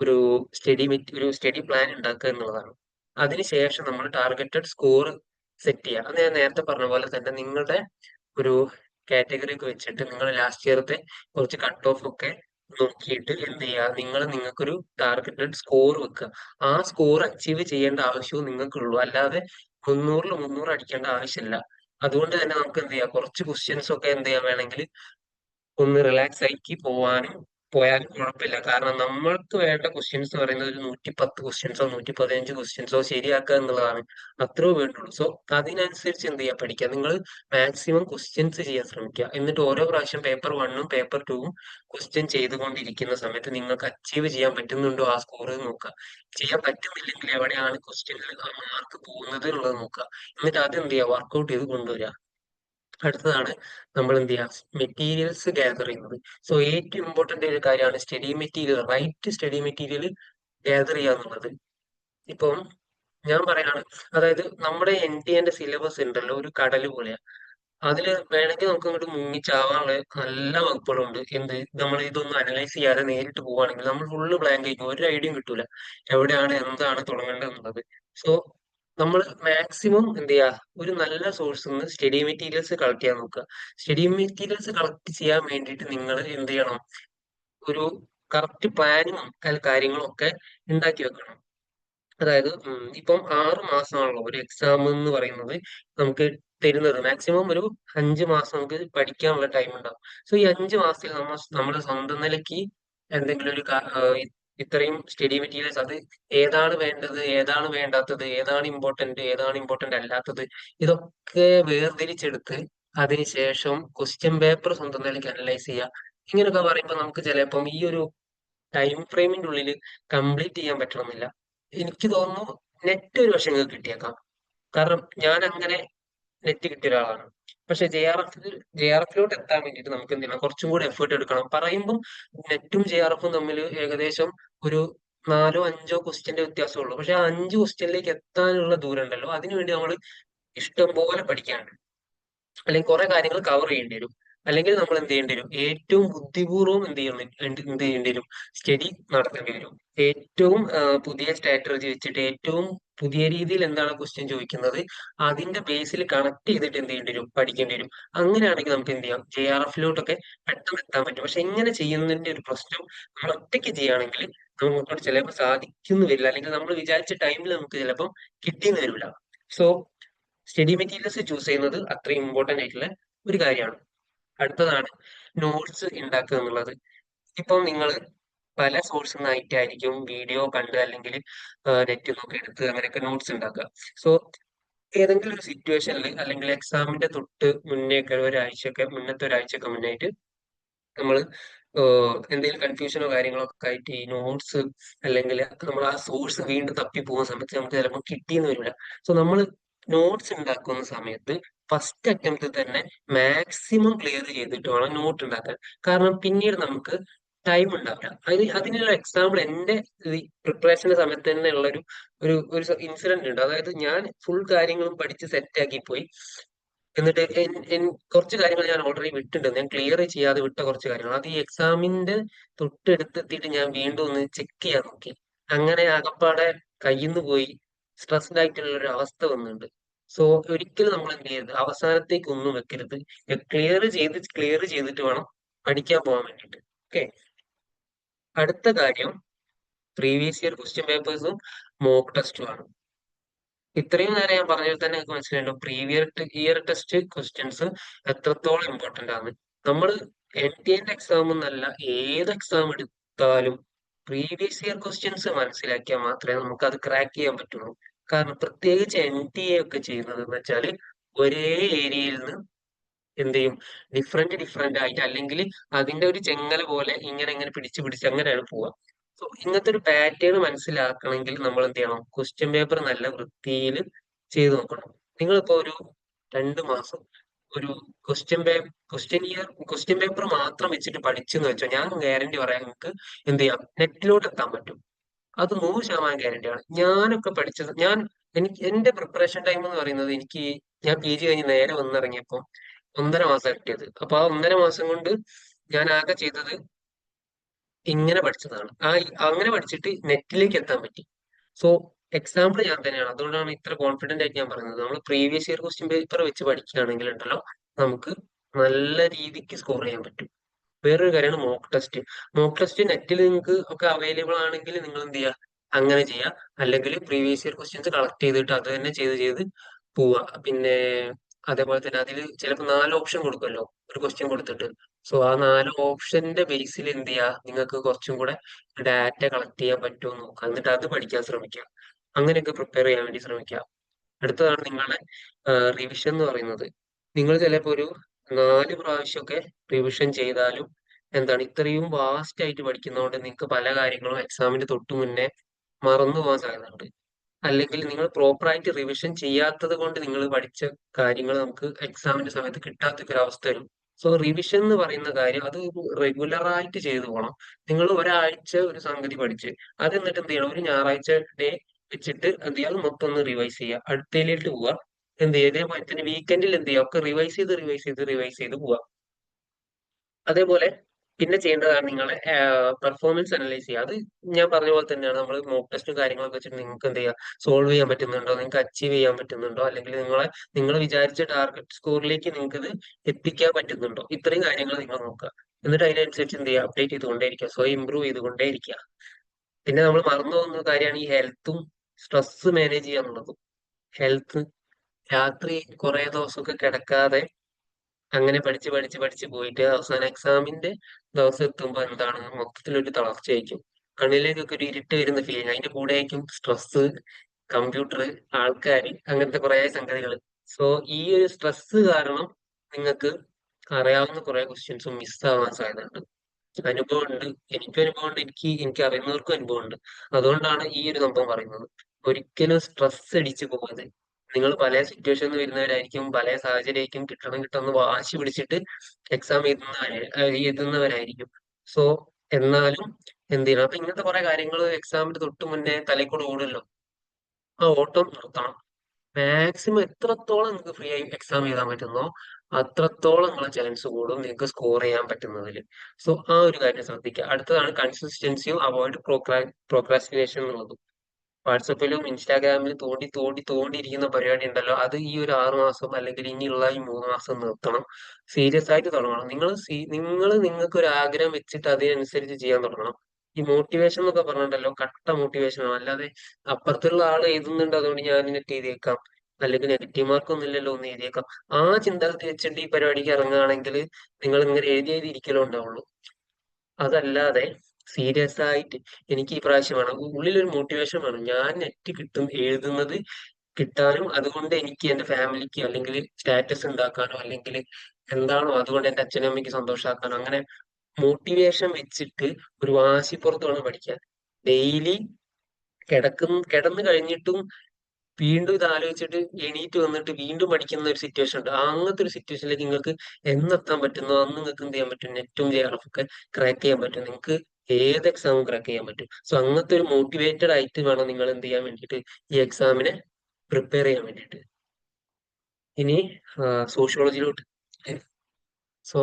ഒരു സ്റ്റഡി ഒരു സ്റ്റഡി പ്ലാൻ ഉണ്ടാക്കുക എന്നുള്ളതാണ്. അതിനുശേഷം നമ്മൾ ടാർഗറ്റഡ് സ്കോർ സെറ്റ് ചെയ്യുക. അത് ഞാൻ നേരത്തെ പറഞ്ഞ പോലെ തന്നെ നിങ്ങളുടെ ഒരു കാറ്റഗറി ഒക്കെ വെച്ചിട്ട് നിങ്ങൾ ലാസ്റ്റ് ഇയറത്തെ കുറച്ച് കട്ട് ഓഫ് ഒക്കെ നോക്കിയിട്ട് എന്ത് ചെയ്യുക നിങ്ങൾ നിങ്ങൾക്കൊരു ടാർഗറ്റഡ് സ്കോർ വെക്കുക. ആ സ്കോർ അച്ചീവ് ചെയ്യേണ്ട ആവശ്യവും നിങ്ങൾക്കുള്ളൂ. അല്ലാതെ മുന്നൂറിൽ മുന്നൂറ് അടിക്കേണ്ട ആവശ്യമില്ല അതുകൊണ്ട് തന്നെ നമുക്ക് എന്ത് ചെയ്യാം? കുറച്ച് ക്വസ്റ്റ്യൻസ് ഒക്കെ എന്ത് ചെയ്യാൻ വേണമെങ്കിൽ ഒന്ന് റിലാക്സ് ആക്കി പോവാനും പോയാലും കുഴപ്പമില്ല. കാരണം നമ്മൾക്ക് വേണ്ട ക്വസ്റ്റ്യൻസ് എന്ന് പറയുന്നത് ഒരു നൂറ്റി പത്ത് ക്വസ്റ്റ്യൻസോ നൂറ്റി പതിനഞ്ച് ക്വസ്റ്റ്യൻസോ ശരിയാക്കുക എന്നുള്ളതാണ്. അത്രേ വേണ്ടുള്ളൂ. സോ അതിനനുസരിച്ച് എന്ത് ചെയ്യുക പഠിക്കുക നിങ്ങൾ മാക്സിമം ക്വസ്റ്റ്യൻസ് ചെയ്യാൻ ശ്രമിക്കുക. എന്നിട്ട് ഓരോ പ്രാവശ്യം പേപ്പർ വണ്ണും പേപ്പർ ടൂവും ക്വസ്റ്റ്യൻ ചെയ്തുകൊണ്ടിരിക്കുന്ന സമയത്ത് നിങ്ങൾക്ക് അച്ചീവ് ചെയ്യാൻ പറ്റുന്നുണ്ടോ ആ സ്കോർ നോക്കുക. ചെയ്യാൻ പറ്റുന്നില്ലെങ്കിൽ എവിടെയാണ് ക്വസ്റ്റ്യനിൽ ആ മാർക്ക് പോകുന്നത് എന്നുള്ളത് നോക്കുക. എന്നിട്ട് അത് എന്ത് ചെയ്യുക? വർക്ക്ഔട്ട് ചെയ്ത് കൊണ്ടുവരിക. അടുത്തതാണ് നമ്മൾ എന്ത് ചെയ്യുക മെറ്റീരിയൽസ് ഗ്യാദർ ചെയ്യുന്നത്. സോ ഏറ്റവും ഇമ്പോർട്ടന്റ് ഒരു കാര്യമാണ് study material right study material gather ചെയ്യുക എന്നുള്ളത്. ഇപ്പം ഞാൻ പറയാണ് അതായത് നമ്മുടെ എൻ ടി എന്റെ സിലബസ് ഉണ്ടല്ലോ ഒരു കടൽ പോലെയാ. അതിൽ വേണമെങ്കിൽ നമുക്ക് ഇങ്ങോട്ട് മുങ്ങിച്ചാവാനുള്ള നല്ല വകുപ്പുകളുണ്ട്. എന്ത്? നമ്മൾ ഇതൊന്നും അനലൈസ് ചെയ്യാതെ നേരിട്ട് പോവുകയാണെങ്കിൽ നമ്മൾ ഫുള്ള് ബ്ലാങ്ക് ആയിരിക്കും ഒരു ഐഡിയയും കിട്ടൂല. എവിടെയാണ് എന്താണ് തുടങ്ങേണ്ടത് എന്നുള്ളത് സോ നമ്മൾ മാക്സിമം എന്ത് ചെയ്യുക ഒരു നല്ല സോഴ്സിൽ നിന്ന് സ്റ്റഡി മെറ്റീരിയൽസ് കളക്ട് ചെയ്യാൻ നോക്കുക. സ്റ്റഡി മെറ്റീരിയൽസ് കളക്ട് ചെയ്യാൻ വേണ്ടിയിട്ട് നിങ്ങൾ എന്ത് ചെയ്യണം? ഒരു കറക്റ്റ് പ്ലാനും കാര്യങ്ങളും ഒക്കെ ഉണ്ടാക്കി വെക്കണം. അതായത് ഇപ്പം ആറ് മാസമാണല്ലോ ഒരു എക്സാം എന്ന് പറയുന്നത് നമുക്ക് തരുന്നത്. മാക്സിമം ഒരു അഞ്ച് മാസം നമുക്ക് പഠിക്കാനുള്ള ടൈം ഉണ്ടാവും. സോ ഈ അഞ്ച് മാസത്തിൽ നമ്മൾ നമ്മുടെ സ്വന്തം നിലയ്ക്ക് എന്തെങ്കിലും ഒരു ഇത്രയും സ്റ്റഡി മെറ്റീരിയൽസ് അത് ഏതാണ് വേണ്ടത് ഏതാണ് വേണ്ടാത്തത് ഏതാണ് ഇമ്പോർട്ടന്റ് ഏതാണ് ഇമ്പോർട്ടന്റ് അല്ലാത്തത് ഇതൊക്കെ വേർതിരിച്ചെടുത്ത് അതിനുശേഷം ക്വസ്റ്റ്യൻ പേപ്പർ സ്വന്തം നിലയ്ക്ക് അനലൈസ് ചെയ്യുക. ഇങ്ങനെയൊക്കെ പറയുമ്പോൾ നമുക്ക് ചിലപ്പം ഈ ഒരു ടൈം ഫ്രെയിമിന്റെ ഉള്ളിൽ കംപ്ലീറ്റ് ചെയ്യാൻ പറ്റണമെന്നില്ല. എനിക്ക് തോന്നുന്നു നെറ്റ് ഒരു പക്ഷെ നിങ്ങൾക്ക് കിട്ടിയേക്കാം. കാരണം ഞാൻ അങ്ങനെ നെറ്റ് കിട്ടിയ ഒരാളാണ്. പക്ഷെ J R F J R എഫിലോട്ട് എത്താൻ വേണ്ടിയിട്ട് നമുക്ക് എന്ത് ചെയ്യണം? കുറച്ചും കൂടി എഫേർട്ട് എടുക്കണം. പറയുമ്പോൾ നെറ്റും ജെ ആർ എഫും തമ്മിൽ ഏകദേശം ഒരു നാലോ അഞ്ചോ ക്വസ്റ്റ്യന്റെ വ്യത്യാസമുള്ളൂ. പക്ഷെ ആ അഞ്ച് ക്വസ്റ്റ്യനിലേക്ക് എത്താനുള്ള ദൂരം ഉണ്ടല്ലോ അതിനുവേണ്ടി നമ്മൾ ഇഷ്ടം പോലെ പഠിക്കാനുണ്ട്. അല്ലെങ്കിൽ കുറെ കാര്യങ്ങൾ കവർ ചെയ്യേണ്ടി വരും. അല്ലെങ്കിൽ നമ്മൾ എന്ത് ചെയ്യേണ്ടി വരും? ഏറ്റവും ബുദ്ധിപൂർവം എന്ത് ചെയ്യണം? എന്ത് ചെയ്യേണ്ടി വരും? സ്റ്റഡി നടത്തേണ്ടി വരും. ഏറ്റവും പുതിയ സ്ട്രാറ്റജി വെച്ചിട്ട് ഏറ്റവും പുതിയ രീതിയിൽ എന്താണ് ക്വസ്റ്റ്യൻ ചോദിക്കുന്നത്? അതിന്റെ ബേസിൽ കണക്ട് ചെയ്തിട്ട് എന്ത് ചെയ്യേണ്ടി വരും? പഠിക്കേണ്ടി വരും. അങ്ങനെയാണെങ്കിൽ നമുക്ക് എന്ത് ചെയ്യാം? ജെ ആർ എഫിലോട്ടൊക്കെ പെട്ടെന്ന് എത്താൻ പറ്റും. പക്ഷെ എങ്ങനെ ചെയ്യുന്നതിന്റെ ഒരു പ്രശ്നം നമ്മൾ ഒറ്റയ്ക്ക് ചെയ്യുകയാണെങ്കിൽ നമുക്ക് ചിലപ്പോൾ സാധിക്കുന്നു വരില്ല അല്ലെങ്കിൽ നമ്മൾ വിചാരിച്ച ടൈമിൽ നമുക്ക് ചിലപ്പം കിട്ടിയെന്ന് വരില്ല. സോ സ്റ്റഡി മെറ്റീരിയൽസ് ചൂസ് ചെയ്യുന്നത് അത്രയും ഇമ്പോർട്ടന്റ് ആയിട്ടുള്ള ഒരു കാര്യമാണ്. അടുത്തതാണ് നോട്ട്സ് ഉണ്ടാക്കുക എന്നുള്ളത്. ഇപ്പം നിങ്ങൾ പല സോഴ്സിൽ നിന്നായിട്ടായിരിക്കും വീഡിയോ കണ്ട് അല്ലെങ്കിൽ നെറ്റ് നോക്കി എടുത്ത് അങ്ങനെയൊക്കെ നോട്ട്സ് ഉണ്ടാക്കുക. സോ ഏതെങ്കിലും ഒരു സിറ്റുവേഷനിൽ അല്ലെങ്കിൽ എക്സാമിന്റെ തൊട്ട് മുന്നേക്കെ ഒരാഴ്ചയൊക്കെ മുന്നത്തെ ഒരാഴ്ചയൊക്കെ മുന്നായിട്ട് നമ്മൾ എന്തെങ്കിലും കൺഫ്യൂഷനോ കാര്യങ്ങളോ ഒക്കെ ആയിട്ട് ഈ നോട്ട്സ് അല്ലെങ്കിൽ നമ്മൾ ആ സോഴ്സ് വീണ്ടും തപ്പി പോകുന്ന സമയത്ത് നമുക്ക് ചിലപ്പോൾ കിട്ടിയെന്ന് വരില്ല. സോ നമ്മൾ നോട്ട്സ് ഉണ്ടാക്കുന്ന സമയത്ത് ഫസ്റ്റ് അറ്റംപ്റ്റ് തന്നെ മാക്സിമം ക്ലിയർ ചെയ്തിട്ട് വേണം നോട്ട് ഉണ്ടാക്കാൻ. കാരണം പിന്നീട് നമുക്ക് ടൈം ഉണ്ടാവില്ല. അതിന് അതിനുള്ള എക്സാമ്പിൾ എന്റെ പ്രിപ്പറേഷന്റെ സമയത്ത് തന്നെ ഉള്ള ഒരു ഒരു ഇൻസിഡന്റ് ഉണ്ട്. അതായത് ഞാൻ ഫുൾ കാര്യങ്ങളും പഠിച്ച് സെറ്റ് ആക്കി പോയി. എന്നിട്ട് കുറച്ച് കാര്യങ്ങൾ ഞാൻ ഓൾറെഡി വിട്ടിട്ടുണ്ട്. ഞാൻ ക്ലിയർ ചെയ്യാതെ വിട്ട കുറച്ച് കാര്യങ്ങൾ. അത് ഈ എക്സാമിന്റെ തൊട്ടടുത്തെത്തിയിട്ട് ഞാൻ വീണ്ടും ഒന്ന് ചെക്ക് ചെയ്യാൻ നോക്കി. അങ്ങനെ ആകപ്പാടെ കയ്യിന്ന് പോയി സ്ട്രെസ്ഡ് ആയിട്ടുള്ള ഒരു അവസ്ഥ വന്നിട്ടുണ്ട്. സോ ഒരിക്കലും നമ്മൾ എന്ത് ചെയ്യരുത്. അവസാനത്തേക്ക് ഒന്നും വെക്കരുത്. ക്ലിയർ ചെയ്ത് ക്ലിയർ ചെയ്തിട്ട് വേണം പഠിക്കാൻ പോകാൻ വേണ്ടിയിട്ട്. ഓക്കെ അടുത്ത കാര്യം പ്രീവിയസ് ഇയർ ക്വസ്റ്റ്യൻ പേപ്പേഴ്സും മോക്ക് ടെസ്റ്റും ആണ്. ഇത്രയും നേരം ഞാൻ പറഞ്ഞാൽ തന്നെ നിങ്ങൾക്ക് മനസ്സിലായല്ലോ. പ്രീവിയർ ഇയർ ടെസ്റ്റ് ക്വസ്റ്റ്യൻസ് എത്രത്തോളം ഇമ്പോർട്ടന്റ് ആണ്. നമ്മൾ എൻ ടി എന്റെ എക്സാം എന്നല്ല ഏത് എക്സാം എടുത്താലും പ്രീവിയസ് ഇയർ ക്വസ്റ്റ്യൻസ് മനസ്സിലാക്കിയാൽ മാത്രമേ നമുക്ക് അത് ക്രാക്ക് ചെയ്യാൻ പറ്റുള്ളൂ. കാരണം പ്രത്യേകിച്ച് എൻ ടി എ ഒക്കെ ചെയ്യുന്നത് എന്ന് വെച്ചാൽ ഒരേ ഏരിയയിൽ നിന്ന് എന്ത് ചെയ്യും? ഡിഫറെന്റ് ഡിഫറെന്റ് ആയിട്ട് അല്ലെങ്കിൽ അതിന്റെ ഒരു ചെങ്ങല പോലെ ഇങ്ങനെ ഇങ്ങനെ പിടിച്ച് പിടിച്ച് അങ്ങനെയാണ് പോവുക. സോ ഇങ്ങനത്തെ ഒരു പാറ്റേൺ മനസ്സിലാക്കണമെങ്കിൽ നമ്മൾ എന്ത് ചെയ്യണം ക്വസ്റ്റ്യൻ പേപ്പർ നല്ല വൃത്തിയിൽ ചെയ്ത് നോക്കണം. നിങ്ങളിപ്പോ ഒരു രണ്ട് മാസം ഒരു question paper question year question paper മാത്രം വെച്ചിട്ട് പഠിച്ചെന്ന് വെച്ചോ ഞാൻ ഗ്യാരണ്ടി പറയാൻ നിങ്ങൾക്ക് എന്ത് ചെയ്യാം നെറ്റിലോട്ട് എത്താൻ പറ്റും. അത് നൂറ് ശതമാനം ഗ്യാരണ്ടിയാണ് ഞാനൊക്കെ പഠിച്ചത് ഞാൻ എനിക്ക് എന്റെ പ്രിപ്പറേഷൻ ടൈം എന്ന് പറയുന്നത് എനിക്ക് ഞാൻ പി ജി കഴിഞ്ഞ് നേരെ വന്നിറങ്ങിയപ്പോൾ ഒന്നര മാസം കിട്ടിയത്. അപ്പൊ ആ ഒന്നര മാസം കൊണ്ട് ഞാൻ ആകെ ചെയ്തത് ഇങ്ങനെ പഠിച്ചതാണ്. ആ അങ്ങനെ പഠിച്ചിട്ട് നെറ്റിലേക്ക് എത്താൻ പറ്റി. സോ എക്സാമ്പിൾ ഞാൻ തന്നെയാണ്. അതുകൊണ്ടാണ് ഇത്ര കോൺഫിഡന്റ് ആയിട്ട് ഞാൻ പറയുന്നത്. നമ്മൾ പ്രീവിയസ് ഇയർ ക്വസ്റ്റ്യൻ പേപ്പർ വെച്ച് പഠിക്കുകയാണെങ്കിൽ ഉണ്ടല്ലോ നമുക്ക് നല്ല രീതിക്ക് സ്കോർ ചെയ്യാൻ പറ്റും. വേറൊരു കാര്യമാണ് മോക്ക് ടെസ്റ്റ് മോക്ക് ടെസ്റ്റ് നെറ്റിൽ നിങ്ങൾക്ക് ഒക്കെ അവൈലബിൾ ആണെങ്കിൽ നിങ്ങൾ എന്ത് ചെയ്യുക അങ്ങനെ ചെയ്യുക അല്ലെങ്കിൽ പ്രീവിയസ് ഇയർ ക്വസ്റ്റ്യൻസ് കളക്ട് ചെയ്തിട്ട് അത് തന്നെ ചെയ്ത് ചെയ്ത് പോവുക പിന്നെ അതേപോലെ തന്നെ അതിൽ ചിലപ്പോൾ നാല് ഓപ്ഷൻ കൊടുക്കുമല്ലോ ഒരു ക്വസ്റ്റ്യൻ കൊടുത്തിട്ട്. സോ ആ നാല് ഓപ്ഷന്റെ ബേസിൽ എന്ത് ചെയ്യുക നിങ്ങൾക്ക് കുറച്ചും കൂടെ ഡാറ്റ കളക്ട് ചെയ്യാൻ പറ്റുമോ നോക്കുക എന്നിട്ട് അത് പഠിക്കാൻ ശ്രമിക്കുക. അങ്ങനെയൊക്കെ പ്രിപ്പയർ ചെയ്യാൻ വേണ്ടി ശ്രമിക്കുക. അടുത്തതാണ് നിങ്ങളുടെ റിവിഷൻ എന്ന് പറയുന്നത്. നിങ്ങൾ ചിലപ്പോൾ ഒരു നാല് പ്രാവശ്യമൊക്കെ റിവിഷൻ ചെയ്താലും എന്താണ് ഇത്രയും വാസ്റ്റ് ആയിട്ട് പഠിക്കുന്നതുകൊണ്ട് നിങ്ങൾക്ക് പല കാര്യങ്ങളും എക്സാമിന്റെ തൊട്ട് മുന്നേ മറന്നു പോകാൻ സാധ്യതയുണ്ട്. അല്ലെങ്കിൽ നിങ്ങൾ പ്രോപ്പറായിട്ട് റിവിഷൻ ചെയ്യാത്തത് കൊണ്ട് നിങ്ങൾ പഠിച്ച കാര്യങ്ങൾ നമുക്ക് എക്സാമിന്റെ സമയത്ത് കിട്ടാത്ത ഒരു അവസ്ഥ വരും. സോ റിവിഷൻ എന്ന് പറയുന്ന കാര്യം അത് റെഗുലർ ആയിട്ട് ചെയ്തു പോകണം നിങ്ങൾ ഒരാഴ്ച ഒരു സംഗതി പഠിച്ച് അത് എന്നിട്ട് എന്ത് ചെയ്യണം? ഒരു ഞായറാഴ്ച ഡേ വെച്ചിട്ട് എന്ത് ചെയ്യുക? മൊത്തം ഒന്ന് റിവൈസ് ചെയ്യുക. അടുത്തയിലേക്ക് പോവുക. എന്ത് ചെയ്യുക? തന്നെ വീക്കെൻഡിൽ എന്ത് ചെയ്യുക? ഒക്കെ റിവൈസ് ചെയ്ത് റിവൈസ് ചെയ്ത് റിവൈസ് ചെയ്ത് പോവുക. അതേപോലെ പിന്നെ ചെയ്യേണ്ടതാണ് നിങ്ങൾ പെർഫോമൻസ് അനലൈസ് ചെയ്യുക. അത് ഞാൻ പറഞ്ഞ പോലെ തന്നെയാണ്. നമ്മൾ മോക്ക് ടെസ്റ്റും കാര്യങ്ങളൊക്കെ വെച്ചിട്ട് നിങ്ങൾക്ക് എന്ത് ചെയ്യുക സോൾവ് ചെയ്യാൻ പറ്റുന്നുണ്ടോ? നിങ്ങൾക്ക് അച്ചീവ് ചെയ്യാൻ പറ്റുന്നുണ്ടോ? അല്ലെങ്കിൽ നിങ്ങളെ നിങ്ങൾ വിചാരിച്ച ടാർഗറ്റ് സ്കോറിലേക്ക് നിങ്ങൾക്ക് ഇത് എത്തിക്കാൻ പറ്റുന്നുണ്ടോ? ഇത്രയും കാര്യങ്ങൾ നിങ്ങൾ നോക്കുക. എന്നിട്ട് അതിനനുസരിച്ച് എന്ത് ചെയ്യുക അപ്ഡേറ്റ് ചെയ്തുകൊണ്ടേയിരിക്കുക. സ്വയം ഇമ്പ്രൂവ് ചെയ്തുകൊണ്ടേയിരിക്കുക. പിന്നെ നമ്മൾ മറന്നു പോകുന്ന കാര്യമാണ് ഈ ഹെൽത്തും സ്ട്രെസ് മാനേജ് ചെയ്യാന്നുള്ളതും ഹെൽത്ത് രാത്രി കുറെ ദിവസമൊക്കെ കിടക്കാതെ അങ്ങനെ പഠിച്ച് പഠിച്ച് പഠിച്ച് പോയിട്ട് അവസാനം എക്സാമിന്റെ ദിവസം എത്തുമ്പോൾ എന്താണ്? മൊത്തത്തിലൊരു തളർച്ചയായിരിക്കും. കണ്ണിലേക്കൊക്കെ ഒരു ഇരുട്ട് വരുന്ന ഫീലിംഗ് അതിന്റെ കൂടെ ആയിരിക്കും സ്ട്രെസ് കമ്പ്യൂട്ടർ ആൾക്കാർ അങ്ങനത്തെ കുറെ സംഗതികൾ. സോ ഈ ഒരു സ്ട്രെസ് കാരണം നിങ്ങൾക്ക് അറിയാവുന്ന കുറെ ക്വസ്റ്റ്യൻസും മിസ്സാവാൻ സാധ്യതയുണ്ട്. അനുഭവമുണ്ട്. എനിക്കും അനുഭവമുണ്ട്. എനിക്ക് എനിക്ക് അറിയുന്നവർക്കും അനുഭവമുണ്ട്. അതുകൊണ്ടാണ് ഈ ഒരു സംഭവം പറയുന്നത്. ഒരിക്കലും സ്ട്രെസ് അടിച്ചു പോകാതെ നിങ്ങൾ പല സിറ്റുവേഷനിൽ വരുന്നവരായിരിക്കും പല സാഹചര്യമായിരിക്കും കിട്ടണം കിട്ടണം വാശി പിടിച്ചിട്ട് എക്സാം എഴുതുന്നവര് എഴുതുന്നവരായിരിക്കും. സോ എന്നാലും എന്ത് ചെയ്യണം? അപ്പൊ ഇങ്ങനത്തെ കുറെ കാര്യങ്ങൾ എക്സാമിന് തൊട്ട് മുന്നേ തലക്കൂടെ ഓടുമല്ലോ ആ ഓട്ടം നിർത്തണം. മാക്സിമം എത്രത്തോളം നിങ്ങൾക്ക് ഫ്രീ ആയി എക്സാം എഴുതാൻ പറ്റുന്നോ അത്രത്തോളം നിങ്ങളെ ചാൻസ് കൂടും നിങ്ങൾക്ക് സ്കോർ ചെയ്യാൻ പറ്റുന്നതിൽ സോ ആ ഒരു കാര്യം ശ്രദ്ധിക്കുക. അടുത്തതാണ് കൺസിസ്റ്റൻസിയും അവോയ്ഡ് പ്രോക്രാ പ്രോക്രാസ്റ്റിനേഷൻ എന്നുള്ളതും വാട്സപ്പിലും ഇൻസ്റ്റാഗ്രാമിലും തോണ്ടി തോണ്ടി തോണ്ടി ഇരിക്കുന്ന പരിപാടി ഉണ്ടല്ലോ. അത് ഈ ഒരു ആറു മാസം അല്ലെങ്കിൽ ഇനിയുള്ള ഈ മൂന്ന് മാസം നിർത്തണം. സീരിയസ് ആയിട്ട് തുടങ്ങണം. നിങ്ങൾ നിങ്ങൾ നിങ്ങൾക്ക് ഒരു ആഗ്രഹം വെച്ചിട്ട് അതിനനുസരിച്ച് ചെയ്യാൻ തുടങ്ങണം. ഈ മോട്ടിവേഷൻ എന്നൊക്കെ പറഞ്ഞിട്ടുണ്ടല്ലോ. കട്ട മോട്ടിവേഷൻ ആണ്. അല്ലാതെ അപ്പുറത്തുള്ള ആൾ എഴുതുന്നുണ്ട് അതുകൊണ്ട് ഞാൻ നെറ്റ് എഴുതിയേക്കാം. അല്ലെങ്കിൽ നെഗറ്റീവ് മാർക്ക് ഒന്നും ഇല്ലല്ലോ ഒന്ന് എഴുതിയേക്കാം. ആ ചിന്താഗതി വെച്ചിട്ട് ഈ പരിപാടിക്ക് ഇറങ്ങുകയാണെങ്കിൽ നിങ്ങൾ ഇങ്ങനെ എഴുതി എഴുതി ഇരിക്കലോ ഉണ്ടാവുള്ളൂ. അതല്ലാതെ സീരിയസ് ആയിട്ട് എനിക്ക് ഈ പ്രാവശ്യം വേണം. ഉള്ളിലൊരു മോട്ടിവേഷൻ വേണം. ഞാൻ നെറ്റ് കിട്ടും എഴുതുന്നത് കിട്ടാനും അതുകൊണ്ട് എനിക്ക് എന്റെ ഫാമിലിക്ക് അല്ലെങ്കിൽ സ്റ്റാറ്റസ് ഉണ്ടാക്കാനോ അല്ലെങ്കിൽ എന്താണോ അതുകൊണ്ട് എന്റെ അച്ഛനും അമ്മയ്ക്ക് സന്തോഷമാക്കാനോ അങ്ങനെ മോട്ടിവേഷൻ വെച്ചിട്ട് ഒരു വാശിപ്പുറത്ത് വേണം പഠിക്കാൻ. ഡെയിലി കിടക്കും കിടന്നു കഴിഞ്ഞിട്ടും വീണ്ടും ഇത് ആലോചിച്ചിട്ട് എണീറ്റ് വന്നിട്ട് വീണ്ടും പഠിക്കുന്ന ഒരു സിറ്റുവേഷൻ ഉണ്ട്. അങ്ങനത്തെ ഒരു സിറ്റുവേഷനിലേക്ക് നിങ്ങൾക്ക് എന്നെത്താൻ പറ്റുന്നോ? അന്ന് നിങ്ങൾക്ക് എന്ത് ചെയ്യാൻ പറ്റും? നെറ്റും എഫ് ഒക്കെ ക്രാക്ക് ചെയ്യാൻ പറ്റും. നിങ്ങൾക്ക് ഏത് എക്സാമും ക്രാക്ക് ചെയ്യാൻ പറ്റും. സോ അങ്ങനത്തെ ഒരു മോട്ടിവേറ്റഡ് ആയിട്ട് വേണം നിങ്ങൾ എന്ത് ചെയ്യാൻ വേണ്ടിയിട്ട് ഈ എക്സാമിനെ പ്രിപ്പയർ ചെയ്യാൻ വേണ്ടിയിട്ട്. ഇനി സോഷ്യോളജിയിലോട്ട് സോ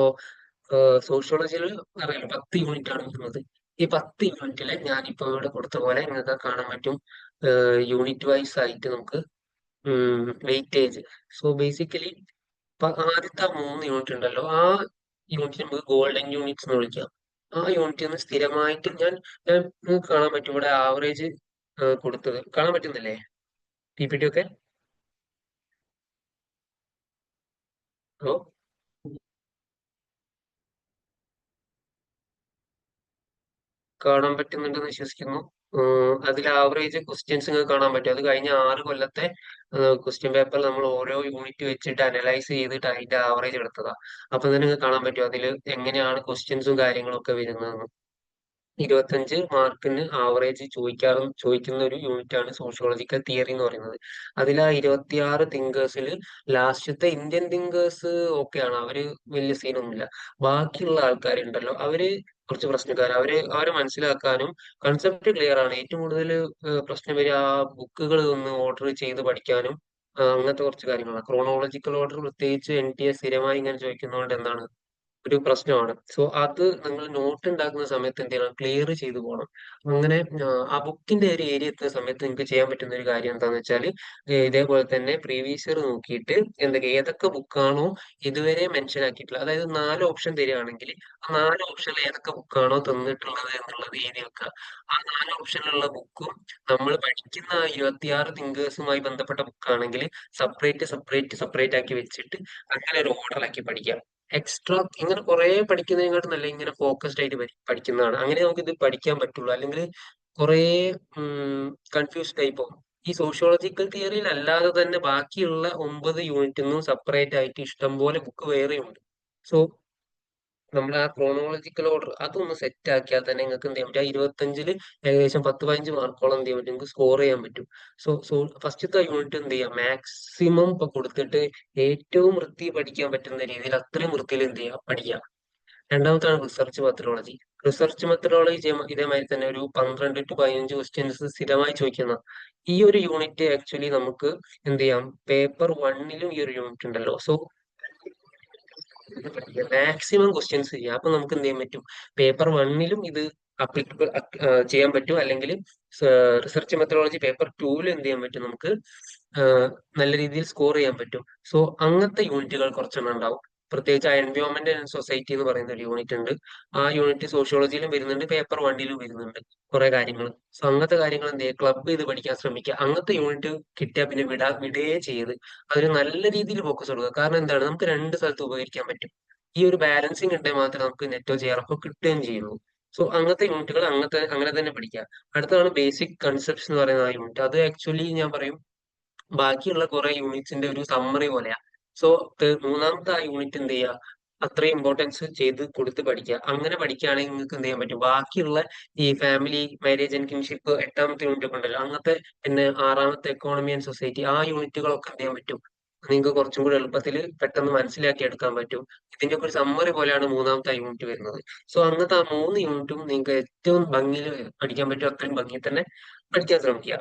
സോഷ്യോളജിയിൽ അറിയാലോ പത്ത് യൂണിറ്റ് ആണ് വരുന്നത്. ഈ പത്ത് യൂണിറ്റിൽ ഞാനിപ്പോ ഇവിടെ കൊടുത്ത പോലെ നിങ്ങൾക്ക് കാണാൻ പറ്റും. യൂണിറ്റ് വൈസ് ആയിട്ട് നമുക്ക് വെയിറ്റേജ് സോ ബേസിക്കലി ആദ്യത്തെ മൂന്ന് യൂണിറ്റ് ഉണ്ടല്ലോ ആ യൂണിറ്റ് നമുക്ക് ഗോൾഡൻ യൂണിറ്റ്സ് എന്ന് വിളിക്കാം. ആ യൂണിറ്റിൽ നിന്ന് സ്ഥിരമായിട്ട് ഞാൻ ഞാൻ നിങ്ങൾക്ക് കാണാൻ പറ്റും ഇവിടെ ആവറേജ് കൊടുത്തത്. കാണാൻ പറ്റുന്നില്ലേ? പി പി ടി ഒക്കെ? ഹലോ കാണാൻ പറ്റുന്നുണ്ടെന്ന് വിശ്വസിക്കുന്നു. അതിൽ ആവറേജ് ക്വസ്റ്റ്യൻസ് നിങ്ങൾക്ക് കാണാൻ പറ്റും. അത് കഴിഞ്ഞ ആറ് കൊല്ലത്തെ ക്വസ്റ്റ്യൻ പേപ്പർ നമ്മൾ ഓരോ യൂണിറ്റ് വെച്ചിട്ട് അനലൈസ് ചെയ്തിട്ട് അതിന്റെ ആവറേജ് എടുത്തതാ. അപ്പൊ തന്നെ നിങ്ങൾക്ക് കാണാൻ പറ്റും. അതിൽ എങ്ങനെയാണ് ക്വസ്റ്റ്യൻസും കാര്യങ്ങളും ഒക്കെ വരുന്നതെന്ന്. ഇരുപത്തഞ്ച് മാർക്കിന് ആവറേജ് ചോദിക്കാറും ചോദിക്കുന്ന ഒരു യൂണിറ്റ് ആണ് സോഷ്യോളജിക്കൽ തിയറി എന്ന് പറയുന്നത്. അതിൽ ആ ഇരുപത്തിയാറ് തിങ്കേഴ്സിൽ ലാസ്റ്റത്തെ ഇന്ത്യൻ തിങ്കേഴ്സ് ഓക്കെയാണ് അവർ വലിയ സീനൊന്നുമില്ല ബാക്കിയുള്ള ആൾക്കാരുണ്ടല്ലോ. അവർ കുറച്ച് പ്രശ്നക്കാർ. അവർ അവരെ മനസ്സിലാക്കാനും കൺസെപ്റ്റ് ക്ലിയർ ആണ്. ഏറ്റവും കൂടുതൽ പ്രശ്നം വരിക ആ ബുക്കുകൾ ഒന്ന് ഓർഡർ ചെയ്ത് പഠിക്കാനും അങ്ങനത്തെ കുറച്ച് കാര്യങ്ങളാണ്. ക്രോണോളജിക്കൽ ഓർഡർ പ്രത്യേകിച്ച് എൻ ടി എ സ്ഥിരമായി ഇങ്ങനെ ചോദിക്കുന്നതുകൊണ്ട് എന്താണ് ഒരു പ്രശ്നമാണ്. സോ അത് നിങ്ങൾ നോട്ട് ഉണ്ടാക്കുന്ന സമയത്ത് എന്ത് ചെയ്യണം? ക്ലിയർ ചെയ്തു പോകണം. അങ്ങനെ ആ ബുക്കിന്റെ ഒരു ഏരിയ എത്തുന്ന സമയത്ത് നിങ്ങൾക്ക് ചെയ്യാൻ പറ്റുന്ന ഒരു കാര്യം എന്താണെന്ന് വെച്ചാൽ ഇതേപോലെ തന്നെ പ്രീവിയസ് ഇയർ നോക്കിയിട്ട് എന്തൊക്കെ ഏതൊക്കെ ബുക്കാണോ ഇതുവരെ മെൻഷൻ ആക്കിയിട്ടുള്ള അതായത് നാല് ഓപ്ഷൻ തരികയാണെങ്കിൽ ആ നാല് ഓപ്ഷനിൽ ഏതൊക്കെ ബുക്കാണോ തന്നിട്ടുള്ളത് എന്നുള്ളത് എഴുതി വെക്കുക ആ നാല് ഓപ്ഷനിലുള്ള ബുക്കും നമ്മൾ പഠിക്കുന്ന ഇരുപത്തിയാറ് തിങ്കേഴ്സുമായി ബന്ധപ്പെട്ട ബുക്കാണെങ്കിൽ സെപ്പറേറ്റ് സെപ്പറേറ്റ് സെപ്പറേറ്റ് ആക്കി വെച്ചിട്ട് അങ്ങനെ ഒരു ഓർഡർ ആക്കി പഠിക്കാം. എക്സ്ട്രാ ഇങ്ങനെ കുറെ പഠിക്കുന്നതിനെക്കാട്ടും നല്ല ഇങ്ങനെ ഫോക്കസ്ഡ് ആയിട്ട് പഠിക്കുന്നതാണ്. അങ്ങനെ നമുക്ക് ഇത് പഠിക്കാൻ പറ്റുള്ളൂ. അല്ലെങ്കിൽ കുറെ കൺഫ്യൂസ്ഡ് ആയി പോകും. ഈ സോഷ്യോളജിക്കൽ തിയറിയിൽ അല്ലാതെ തന്നെ ബാക്കിയുള്ള ഒമ്പത് യൂണിറ്റിനും സെപ്പറേറ്റ് ആയിട്ട് ഇഷ്ടംപോലെ ബുക്ക് വേറെയുണ്ട്. സോ നമ്മൾ ആ ക്രോണോളജിക്കൽ ഓർഡർ അതൊന്ന് സെറ്റ് ആക്കിയാൽ തന്നെ നിങ്ങൾക്ക് എന്ത് ചെയ്യാൻ പറ്റും? ആ ഇരുപത്തഞ്ചിൽ ഏകദേശം പത്ത് പതിനഞ്ച് മാർക്കോളം എന്ത് ചെയ്യാൻ പറ്റും? നിങ്ങൾക്ക് സ്കോർ ചെയ്യാൻ പറ്റും. സോ സോ ഫസ്റ്റത്തെ യൂണിറ്റ് എന്ത് ചെയ്യാം? മാക്സിമം ഇപ്പൊ കൊടുത്തിട്ട് ഏറ്റവും വൃത്തി പഠിക്കാൻ പറ്റുന്ന രീതിയിൽ അത്രയും വൃത്തിയിൽ എന്ത് ചെയ്യാം? പഠിക്കാം. രണ്ടാമത്താണ് റിസർച്ച് മെത്തഡോളജി റിസർച്ച് മെത്തഡോളജി ഇതേമാതിരി തന്നെ ഒരു പന്ത്രണ്ട് ടു പതിനഞ്ച് ക്വസ്റ്റ്യൻസ് സ്ഥിരമായി ചോദിക്കുന്ന ഈ ഒരു യൂണിറ്റ് ആക്ച്വലി നമുക്ക് എന്ത് ചെയ്യാം? പേപ്പർ വണ്ണിലും ഈ ഒരു യൂണിറ്റ് ഉണ്ടല്ലോ. സോ മാക്സിമം ക്വസ്റ്റ്യൻസ് ചെയ്യാം. അപ്പൊ നമുക്ക് എന്ത് ചെയ്യാൻ പറ്റും? പേപ്പർ വണ്ണിലും ഇത് അപ്ലിക്കബിൾ ചെയ്യാൻ പറ്റും. അല്ലെങ്കിൽ റിസർച്ച് മെത്തഡോളജി പേപ്പർ ടൂവിൽ എന്ത് ചെയ്യാൻ പറ്റും? നമുക്ക് നല്ല രീതിയിൽ സ്കോർ ചെയ്യാൻ പറ്റും. സോ അങ്ങനത്തെ യൂണിറ്റുകൾ കുറച്ചെണ്ണം ഉണ്ടാവും. പ്രത്യേകിച്ച് എൻവയോൺമെന്റ് ആൻഡ് സൊസൈറ്റി എന്ന് പറയുന്ന ഒരു യൂണിറ്റ് ഉണ്ട്. ആ യൂണിറ്റ് സോഷ്യോളജിയിലും വരുന്നുണ്ട് പേപ്പർ വണ്ണിലും വരുന്നുണ്ട് കുറെ കാര്യങ്ങൾ സോ അങ്ങനത്തെ കാര്യങ്ങൾ എന്ത് ചെയ്യുക? ക്ലബ് ചെയ്ത് പഠിക്കാൻ ശ്രമിക്കുക. അങ്ങനത്തെ യൂണിറ്റ് കിട്ടിയാൽ പിന്നെ വിടാ വിടുകയെ ചെയ്ത് അതൊരു നല്ല രീതിയിൽ ഫോക്കസ് കൊടുക്കുക. കാരണം എന്താണ്? നമുക്ക് രണ്ട് സ്ഥലത്ത് ഉപകരിക്കാൻ പറ്റും. ഈ ഒരു ബാലൻസിങ് ഉണ്ടെങ്കിൽ മാത്രമേ നമുക്ക് നെറ്റോ ചെയ്യാറപ്പോ കിട്ടുകയും ചെയ്യുള്ളൂ സോ അങ്ങനത്തെ യൂണിറ്റുകൾ അങ്ങനത്തെ അങ്ങനെ തന്നെ പഠിക്കുക. അടുത്താണ് ബേസിക് കൺസെപ്റ്റ്സ് എന്ന് പറയുന്ന ആ യൂണിറ്റ് അത് ആക്ച്വലി ഞാൻ പറയും ബാക്കിയുള്ള കുറെ യൂണിറ്റ്സിന്റെ ഒരു സമ്മറി പോലെയാ. സോ മൂന്നാമത്തെ ആ യൂണിറ്റ് എന്ത് ചെയ്യുക? അത്രയും ഇമ്പോർട്ടൻസ് ചെയ്ത് കൊടുത്ത് പഠിക്കുക. അങ്ങനെ പഠിക്കുകയാണെങ്കിൽ നിങ്ങൾക്ക് എന്ത് ചെയ്യാൻ പറ്റും? ബാക്കിയുള്ള ഈ ഫാമിലി മാരേജ് ആൻഡ് കിൻഷിപ്പ് എട്ടാമത്തെ യൂണിറ്റ് ഒക്കെ ഉണ്ടല്ലോ. അങ്ങനത്തെ പിന്നെ ആറാമത്തെ എക്കോണമി ആൻഡ് സൊസൈറ്റി ആ യൂണിറ്റുകളൊക്കെ എന്ത് ചെയ്യാൻ പറ്റും? നിങ്ങൾക്ക് കുറച്ചും കൂടി എളുപ്പത്തിൽ പെട്ടെന്ന് മനസ്സിലാക്കി എടുക്കാൻ പറ്റും. ഇതിന്റെ ഒക്കെ ഒരു സമ്മറി പോലെയാണ് മൂന്നാമത്തെ യൂണിറ്റ് വരുന്നത്. സോ അങ്ങനത്തെ ആ മൂന്ന് യൂണിറ്റും നിങ്ങൾക്ക് ഏറ്റവും ഭംഗിയിൽ പഠിക്കാൻ പറ്റും. അത്രയും ഭംഗിയിൽ തന്നെ പഠിക്കാൻ ശ്രമിക്കുക.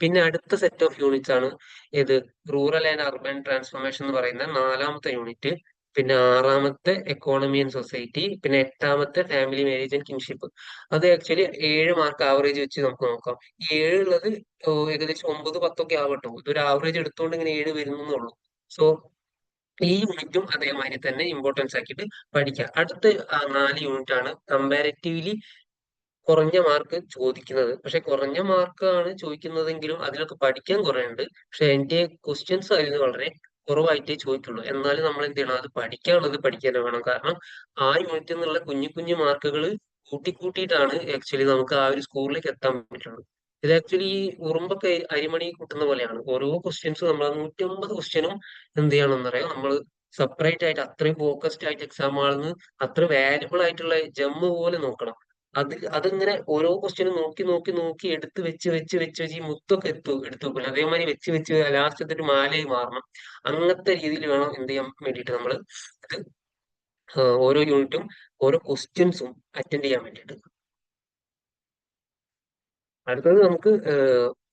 പിന്നെ അടുത്ത സെറ്റ് ഓഫ് യൂണിറ്റ്സ് ആണ് ഇത് റൂറൽ ആൻഡ് അർബൻ ട്രാൻസ്ഫോർമേഷൻ എന്ന് പറയുന്ന നാലാമത്തെ യൂണിറ്റ് പിന്നെ ആറാമത്തെ എക്കോണമി ആൻഡ് സൊസൈറ്റി പിന്നെ എട്ടാമത്തെ ഫാമിലി മാരേജ് ആൻഡ് കിങ്ഷിപ്പ് അത് ആക്ച്വലി ഏഴ് മാർക്ക് ആവറേജ് വെച്ച് നമുക്ക് നോക്കാം. ഈ ഏഴ് ഉള്ളത് ഓ, ഏകദേശം ഒമ്പത് പത്തൊക്കെ ആവട്ടോ. ഇതൊരു ആവറേജ് എടുത്തുകൊണ്ട് ഇങ്ങനെ ഏഴ് വരുന്നുള്ളൂ സോ ഈ യൂണിറ്റും അതേമാതിരി തന്നെ ഇമ്പോർട്ടൻസ് ആക്കിയിട്ട് പഠിക്കുക അടുത്ത നാല് യൂണിറ്റ് ആണ് കമ്പാരിറ്റീവ്ലി കുറഞ്ഞ മാർക്ക് ചോദിക്കുന്നത്. പക്ഷെ കുറഞ്ഞ മാർക്കാണ് ചോദിക്കുന്നതെങ്കിലും അതിലൊക്കെ പഠിക്കാൻ കുറേ ഉണ്ട് പക്ഷെ എന്റെ ക്വസ്റ്റ്യൻസ് അതിൽ വളരെ കുറവായിട്ടേ ചോദിക്കുള്ളൂ. എന്നാലും നമ്മൾ എന്ത് ചെയ്യണം? അത് പഠിക്കാനുള്ളത് പഠിക്കാൻ വേണം. കാരണം ആ യൂണിറ്റിൽ നിന്നുള്ള കുഞ്ഞു കുഞ്ഞു മാർക്കുകൾ കൂട്ടിക്കൂട്ടിയിട്ടാണ് ആക്ച്വലി നമുക്ക് ആ ഒരു സ്കൂളിലേക്ക് എത്താൻ പറ്റുള്ളൂ. ഇത് ആക്ച്വലി ഈ ഉറുമ്പൊക്കെ അരിമണി കൂട്ടുന്ന പോലെയാണ്. ഓരോ ക്വസ്റ്റ്യൻസ് നമ്മൾ നൂറ്റി അമ്പത് ക്വസ്റ്റ്യനും എന്ത് ചെയ്യണം അറിയാം? നമ്മൾ സെപ്പറേറ്റ് ആയിട്ട് അത്രയും ഫോക്കസ്ഡ് ആയിട്ട് എക്സാം ആണെന്ന് അത്ര വാല്യുബിൾ ആയിട്ടുള്ള ജമ്മ് പോലെ നോക്കണം. അത് അതിങ്ങനെ ഓരോ ക്വസ്റ്റ്യനും നോക്കി നോക്കി നോക്കി എടുത്ത് വെച്ച് വെച്ച് വെച്ച് വെച്ച് ഈ മുത്തൊക്കെ എത്തു എടുത്തു വെക്കില്ല അതേമാതിരി വെച്ച് വെച്ച് ലാസ്റ്റ് ഒരു മാലയായി മാറണം. അങ്ങനത്തെ രീതിയിൽ വേണം എന്ത് ചെയ്യാൻ വേണ്ടിയിട്ട് നമ്മൾ ഓരോ യൂണിറ്റും ഓരോ ക്വസ്റ്റ്യൻസും അറ്റൻഡ് ചെയ്യാൻ വേണ്ടിയിട്ട്. അടുത്തത് നമുക്ക്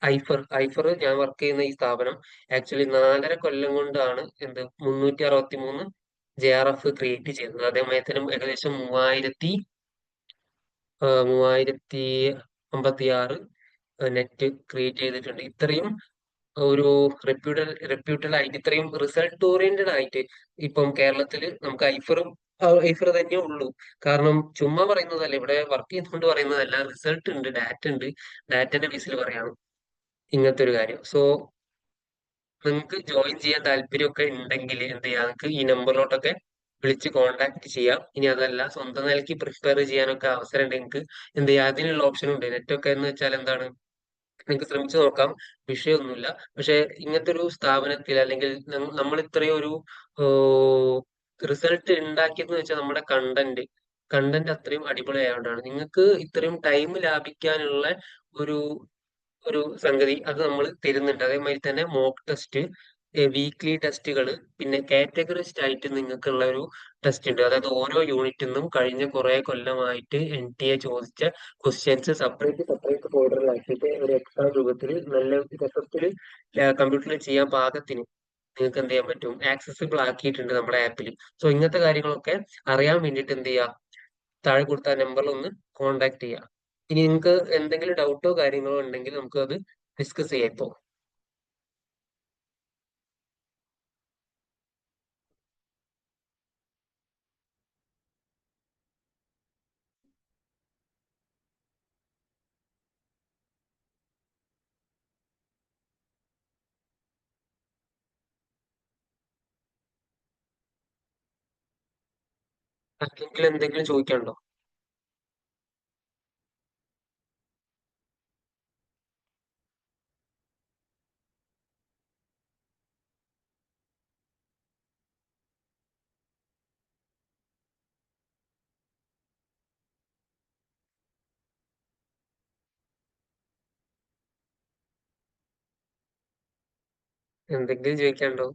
ഐഫർ. ഐഫർ ഞാൻ വർക്ക് ചെയ്യുന്ന ഈ സ്ഥാപനം ആക്ച്വലി നാലര കൊല്ലം കൊണ്ടാണ് എന്ത് മുന്നൂറ്റി അറുപത്തി മൂന്ന് ജെ ആർ എഫ് ക്രിയേറ്റ് ചെയ്തത് അതേമാതിരി ഏകദേശം മൂവായിരത്തി മൂവായിരത്തി അമ്പത്തി ആറ് നെറ്റ് ക്രിയേറ്റ് ചെയ്തിട്ടുണ്ട്. ഇത്രയും ഒരു റെപ്യൂട്ടൽ റെപ്യൂട്ടൽ ആയിട്ട് ഇത്രയും റിസൾട്ട് ഓറിയന്റഡ് ആയിട്ട് ഇപ്പം കേരളത്തിൽ നമുക്ക് ഐഫറും ഐഫർ തന്നെ ഉള്ളൂ. കാരണം ചുമ്മാ പറയുന്നതല്ല ഇവിടെ വർക്ക് ചെയ്യുന്നതുകൊണ്ട് പറയുന്നതല്ല. റിസൾട്ട് ഉണ്ട് ഡാറ്റ ഉണ്ട്. ഡാറ്റന്റെ ബേസിൽ പറയാണ് ഇങ്ങനത്തെ ഒരു കാര്യം. സോ നിങ്ങൾക്ക് ജോയിൻ ചെയ്യാൻ താല്പര്യമൊക്കെ ഉണ്ടെങ്കിൽ എന്ത് ചെയ്യാം? നിങ്ങൾക്ക് ഈ നമ്പറിലോട്ടൊക്കെ വിളിച്ച് കോൺടാക്ട് ചെയ്യാം. ഇനി അതല്ല സ്വന്തം നിലയ്ക്ക് പ്രിപ്പയർ ചെയ്യാനൊക്കെ അവസരം ഉണ്ട് നിങ്ങൾക്ക് എന്ത് ചെയ്യാം? അതിനുള്ള ഓപ്ഷൻ ഉണ്ട്. നെറ്റൊക്കെ എന്ന് വെച്ചാൽ എന്താണ്? നിങ്ങൾക്ക് ശ്രമിച്ചു നോക്കാം. വിഷയമൊന്നുമില്ല. പക്ഷെ ഇങ്ങനത്തെ ഒരു സ്ഥാപനത്തിൽ അല്ലെങ്കിൽ നമ്മൾ ഇത്രയും ഒരു റിസൾട്ട് ഉണ്ടാക്കിയെന്ന് വെച്ചാൽ നമ്മുടെ കണ്ടന്റ് കണ്ടന്റ് അത്രയും അടിപൊളിയായതുകൊണ്ടാണ് നിങ്ങൾക്ക് ഇത്രയും ടൈം ലാഭിക്കാനുള്ള ഒരു ഒരു സംഗതി അത് നമ്മൾ തരുന്നുണ്ട്. അതേമാതിരി തന്നെ മോക്ക് ടെസ്റ്റ് വീക്ക്ലി ടെസ്റ്റുകൾ പിന്നെ കാറ്റഗറിസ്റ്റ് ആയിട്ട് നിങ്ങൾക്കുള്ള ഒരു ടെസ്റ്റ് ഉണ്ട്. അതായത് ഓരോ യൂണിറ്റിൽ നിന്നും കഴിഞ്ഞ കുറെ കൊല്ലമായിട്ട് എൻ ടി എ ചോദിച്ച ക്വസ്റ്റ്യൻസ് സെപ്പറേറ്റ് സെപ്പറേറ്റ് ഫോൾഡറിലാക്കിയിട്ട് ഒരു എക്സാം രൂപത്തിൽ നല്ല രസത്തിൽ കമ്പ്യൂട്ടറിൽ ചെയ്യാൻ പാകത്തിന് നിങ്ങൾക്ക് എന്ത് ചെയ്യാൻ പറ്റും? ആക്സസിബിൾ ആക്കിയിട്ടുണ്ട് നമ്മുടെ ആപ്പിൽ സോ ഇങ്ങനത്തെ കാര്യങ്ങളൊക്കെ അറിയാൻ വേണ്ടിയിട്ട് എന്ത് ചെയ്യുക താഴെ കൊടുത്ത നമ്പറിൽ ഒന്ന് കോൺടാക്ട് ചെയ്യുക ഇനി നിങ്ങൾക്ക് എന്തെങ്കിലും ഡൗട്ടോ കാര്യങ്ങളോ ഉണ്ടെങ്കിൽ നമുക്ക് അത് ഡിസ്കസ് ചെയ്യാം ഇപ്പോൾ ആർക്കെങ്കിലും എന്തെങ്കിലും ചോദിക്കാനുണ്ടോ? എന്തെങ്കിലും ചോദിക്കാനുണ്ടോ?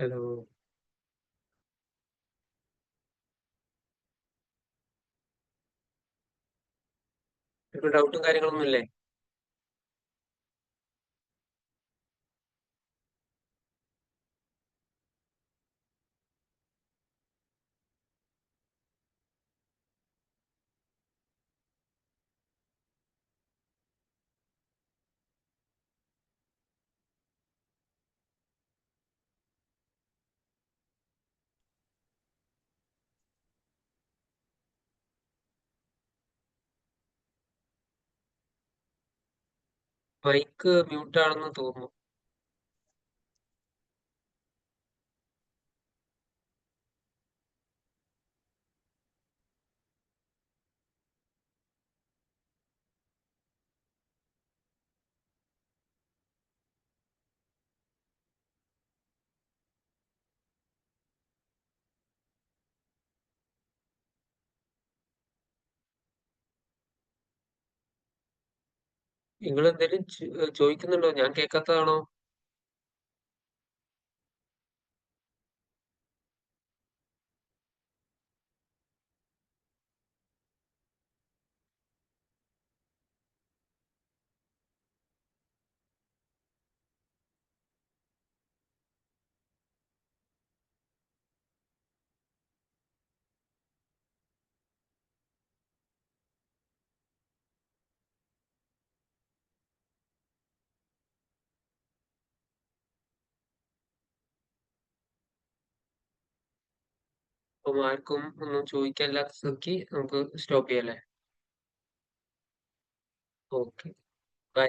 ഹലോ ഇപ്പൊ ഡൗട്ടും കാര്യങ്ങളൊന്നും ഇല്ലേ? മൈക്ക് മ്യൂട്ട് ആണെന്ന് തോന്നുന്നു. നിങ്ങൾ എന്തേലും ചോദിക്കുന്നുണ്ടോ? ഞാൻ കേൾക്കാത്തതാണോ അപ്പം ആർക്കും ഒന്നും ചോദിക്കാനില്ലാത്ത സ്ഥിതിക്ക് നമുക്ക് സ്റ്റോപ്പ് ചെയ്യാം അല്ലേ ഓക്കെ ബൈ